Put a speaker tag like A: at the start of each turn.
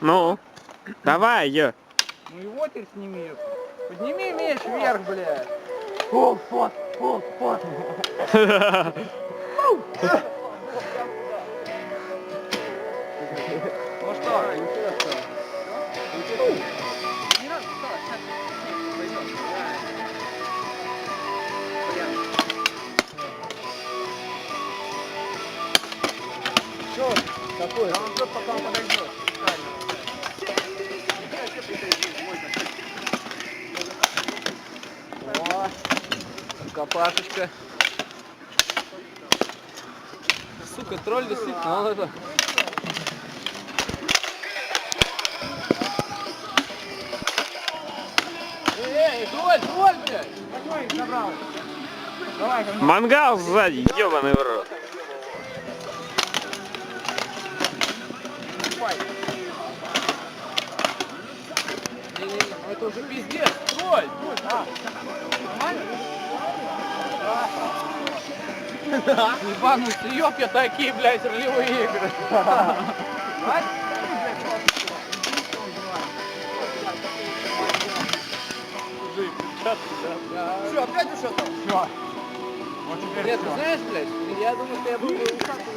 A: Ну, давай, ё.
B: Ну его теперь сними. Подними меч вверх, блядь. Фу, фот, фу, фот. Ну что? Не надо, вставай, сейчас. Пойдем. Что? Какой? А он пока он подойдет. Копашечка. Сука, тролль действительно, он это... Эй, тролль, тролль, блядь!
A: Мангал сзади, ёбаный в рот.
B: Ну это уже пиздец, тролль! тролль, а. Ебанутся, ёб я такие, блядь, ролевые игры. Все, опять ушел там? Все. Нет, ты знаешь, блядь, я думаю, что я усатый